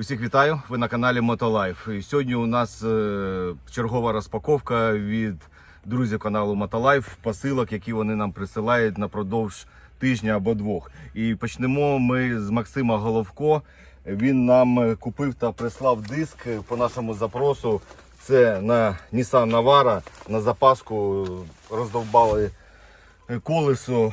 Усіх вітаю! Ви на каналі Мотолайф. Сьогодні у нас е, чергова розпаковка від друзів каналу Мотолайф, посилок, які вони нам присилають напродовж тижня або двох. І почнемо ми з Максима Головко. Він нам купив та прислав диск по нашому запросу. Це на Nissan Navara. На запаску роздовбали колесо.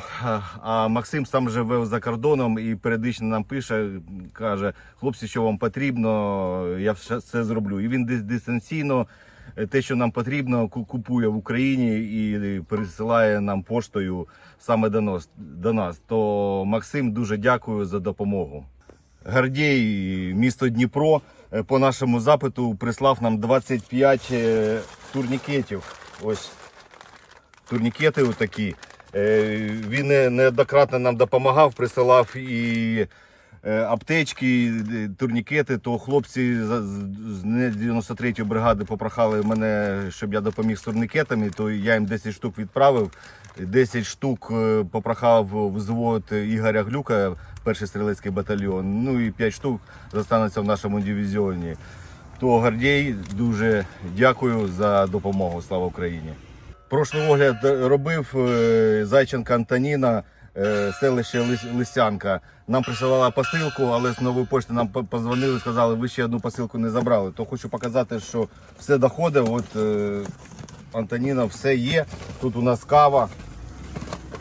А- Максим сам живе за кордоном і періодично нам пише, каже: хлопці, що вам потрібно, я все зроблю. І він дис- дистанційно е, те, що нам потрібно, купує в Україні і пересилає нам поштою саме до нас. То Максим дуже дякую за допомогу. Гордій, місто Дніпро, е, по нашому запиту прислав нам 25 е, турнікетів. Ось турнікети отакі. Е, Він неоднократно нам допомагав, присилав і е, аптечки, і турнікети. То хлопці з з 93-ї бригади попрохали мене, щоб я допоміг з турнікетами, то я їм 10 штук відправив. 10 штук е, попрохав взвод Ігоря Глюка, перший стрілецький батальйон. Ну і 5 штук застанеться в нашому дивізіоні. То Гордій, дуже дякую за допомогу. Слава Україні! Прошлий огляд робив е, Зайченка Антоніна, е, селище Лис- Лисянка. Нам присилала посилку, але з нової пошти нам по- позвонили, сказали, ви ще одну посилку не забрали. То хочу показати, що все доходить. От е, Антоніна, все є. Тут у нас кава.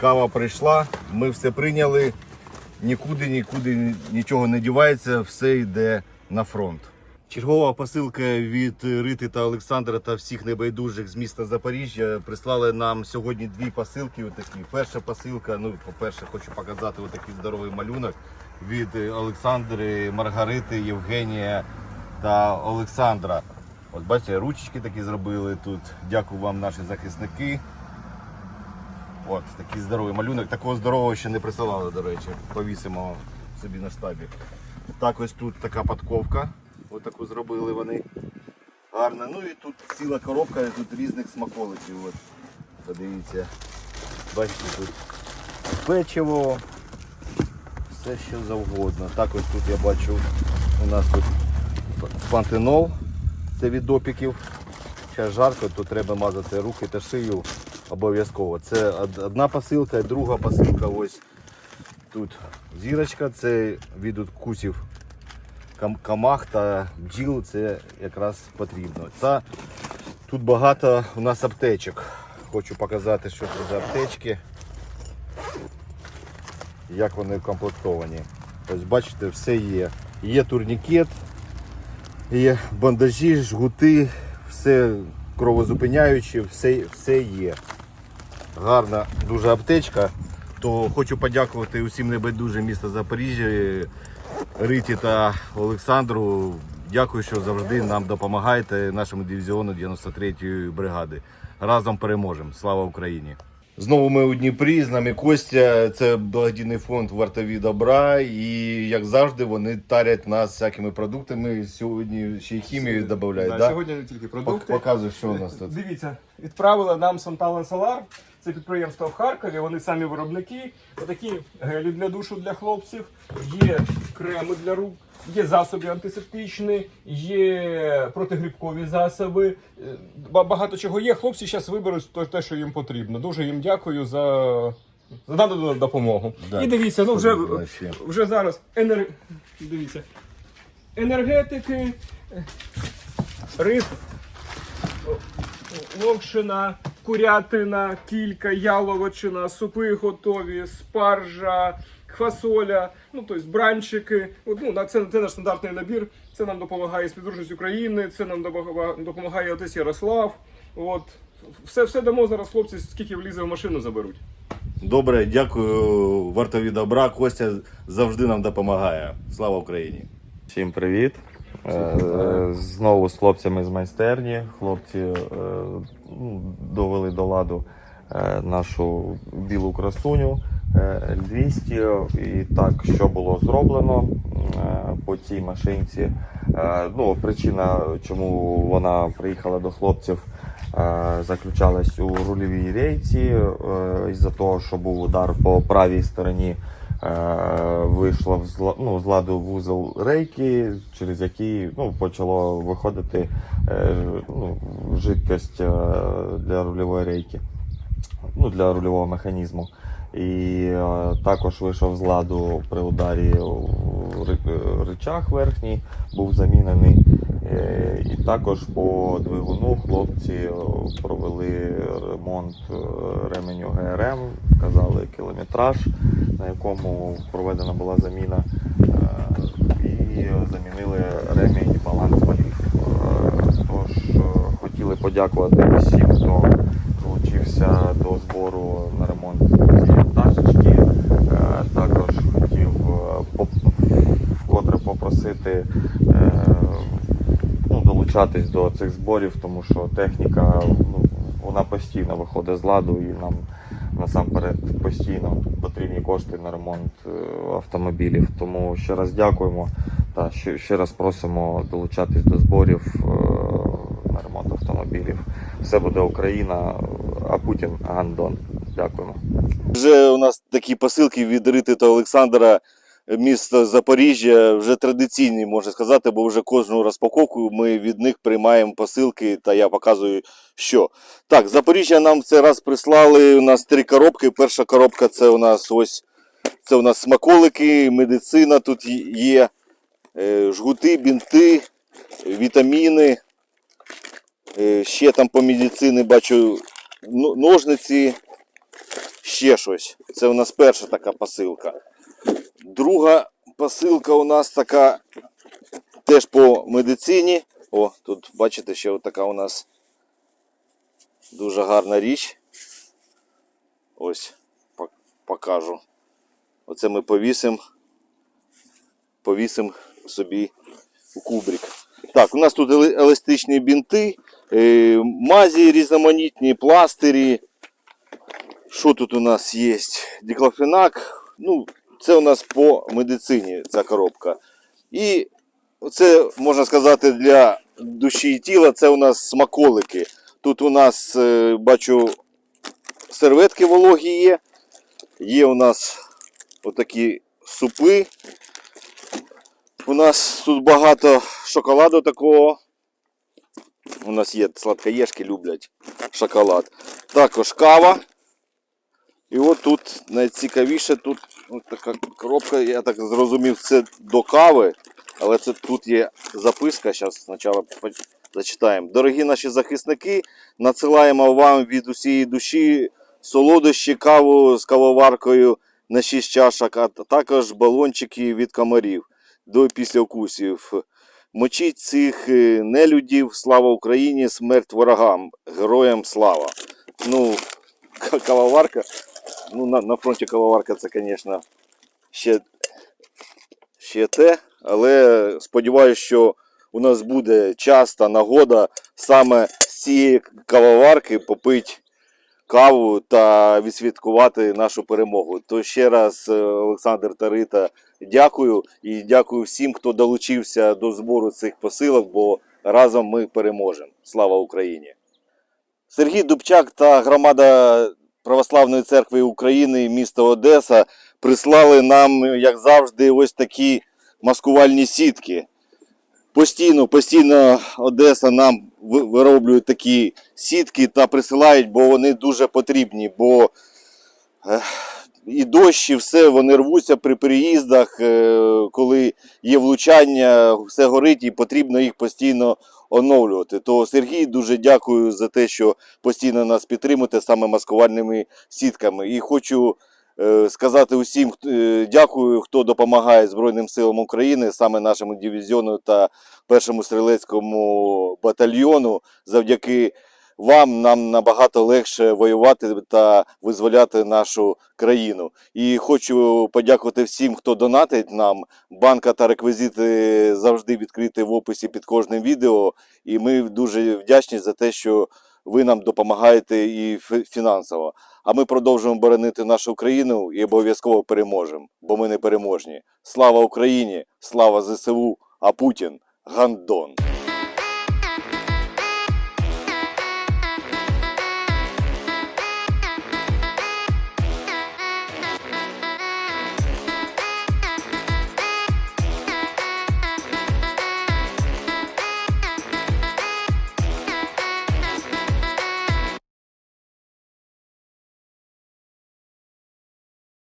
Кава прийшла, ми все прийняли. Нікуди, нікуди нічого не дівається, все йде на фронт. Чергова посилка від Рити та Олександра та всіх небайдужих з міста Запоріжжя прислали нам сьогодні дві посилки. Отакі. Перша посилка, ну, по-перше, хочу показати отакий здоровий малюнок від Олександри, Маргарити, Євгенія та Олександра. От бачите, ручки такі зробили тут. Дякую вам, наші захисники. От такий здоровий малюнок. Такого здорового ще не присилали, до речі. Повісимо собі на штабі. Так ось тут така подковка. Ось таку зробили вони. Гарно. Ну і тут ціла коробка, тут різних смаколиків. От. Подивіться. Бачите, тут печиво. Все що завгодно. Так ось тут я бачу у нас тут пантенол. Це від опіків. Зараз жарко, то треба мазати руки та шию обов'язково. Це одна посилка, друга посилка. Ось тут зірочка, це від укусів камах та бджіл. Це якраз потрібно. Та тут багато у нас аптечок. Хочу показати, що це за аптечки. Як вони укомплектовані. Ось бачите, все є. Є турнікет, Є бандажі, жгути, все кровозупиняюче, все, все є. Гарна дуже аптечка. То хочу подякувати усім небайдужим міста Запоріжжя, Риті та Олександру. Дякую, що завжди нам допомагаєте, нашому дивізіону 93-ї бригади. Разом переможемо. Слава Україні! Знову ми у Дніпрі, з нами Костя, це благодійний фонд вартові добра. І як завжди, вони тарять нас всякими продуктами. Сьогодні ще й хімію додають. Да, Да, Сьогодні не тільки продукти. Показуй, що у нас тут. Дивіться, відправили нам Сантален Солар. Це підприємство в Харкові. Вони самі виробники. Отакі гелі для душу для хлопців, є креми для рук, є засоби антисептичні, є протигрибкові засоби. Е, Багато чого є. Хлопці зараз виберуть те, що їм потрібно. Дуже їм дякую за, за надану допомогу. Да. І дивіться, ну вже, вже зараз енер... дивіться. енергетики, рис, локшина, курятина, кілька, яловичина, супи готові, спаржа, квасоля, ну тобто бранчики. Ну, це, це наш стандартний набір. Це нам допомагає співдружність України, це нам допомагає, допомагає отець Ярослав. От. Все, все дамо зараз хлопці, скільки влізе в машину заберуть. Добре, дякую, вартові добра. Костя завжди нам допомагає. Слава Україні! Всім привіт. Е, Знову з хлопцями з майстерні. Хлопці е, ну, довели до ладу е, нашу білу красуню е, 200. І так, що було зроблено е, по цій машинці. Е, Ну, причина, чому вона приїхала до хлопців, е, заключалась у рульовій рейці, е, із-за того, що був удар по правій стороні. Е, е, вийшло з, ла- ну, з ладу вузол рейки, через який ну, почало виходити е, ну, жидкость е, для рульової рейки, ну, для рульового механізму. І також вийшов з ладу при ударі в ричаг верхній, був замінений. І також по двигуну хлопці провели ремонт ременю ГРМ, вказали кілометраж, на якому проведена була заміна, е, і замінили ремінь баланс валів. Е, Тож е, хотіли подякувати всім, хто долучився до збору на ремонт цієї пташечки. Е, Також хотів вкотре попросити ну, долучатись до цих зборів, тому що техніка ну, вона постійно виходить з ладу і нам насамперед постійно потрібні кошти на ремонт е, автомобілів. Тому ще раз дякуємо та ще, раз просимо долучатись до зборів е, на ремонт автомобілів. Все буде Україна, а Путін Гандон. Дякуємо. Вже у нас такі посилки від Рити та Олександра, місто Запоріжжя, вже традиційні, можна сказати, бо вже кожну розпаковку ми від них приймаємо посилки, та я показую, що. Так, Запоріжжя нам в цей раз прислали. У нас три коробки. Перша коробка це у нас ось це у нас смаколики, медицина тут є, е, жгути, бінти, вітаміни. Е, Ще там по медицині бачу ну- ножниці ще щось. Це у нас перша така посилка. Друга посилка у нас така теж по медицині. О, тут бачите, ще така у нас дуже гарна річ. Ось, покажу. Оце ми повісимо. Повісимо собі у кубрик. Так, у нас тут еластичні бінти, е, мазі різноманітні, пластирі. Що тут у нас є? Діклофенак. Ну, це у нас по медицині ця коробка. І це, можна сказати, для душі і тіла це у нас смаколики. Тут у нас, е, бачу, серветки вологі є. Є у нас отакі супи. У нас тут багато шоколаду такого. У нас є сладкоєшки, люблять шоколад. Також кава. І от тут найцікавіше, тут от така коробка, я так зрозумів, це до кави, але це тут є записка. Зараз спочатку зачитаємо. Дорогі наші захисники, надсилаємо вам від усієї душі солодощі, каву з кавоваркою на 6 чашок, а також балончики від комарів до післявкусів. Мочіть цих е, нелюдів, слава Україні, смерть ворогам, героям слава. Ну, кавоварка. Ну, на, на фронті кавоварка це, звісно, ще, ще те. Але сподіваюся, що у нас буде час та нагода саме з цієї кавоварки попити каву та відсвяткувати нашу перемогу. То ще раз, е, Олександр та Рита, дякую і дякую всім, хто долучився до збору цих посилок, бо разом ми переможемо. Слава Україні! Сергій Дубчак та громада Православної церкви України міста Одеса прислали нам, як завжди, ось такі маскувальні сітки. Постійно, постійно Одеса нам вироблює такі сітки та присилають, бо вони дуже потрібні. Бо е, і дощ, і все вони рвуться при переїздах, е, коли є влучання, все горить і потрібно їх постійно оновлювати. То Сергій дуже дякую за те, що постійно нас підтримуєте саме маскувальними сітками. І хочу е, сказати усім е, дякую, хто допомагає Збройним силам України, саме нашому дивізіону та першому стрілецькому батальйону. Завдяки вам нам набагато легше воювати та визволяти нашу країну. І хочу подякувати всім, хто донатить нам. Банка та реквізити завжди відкриті в описі під кожним відео. І ми дуже вдячні за те, що ви нам допомагаєте і фінансово. А ми продовжуємо боронити нашу країну і обов'язково переможемо, бо ми не переможні. Слава Україні! Слава ЗСУ! А Путін гандон!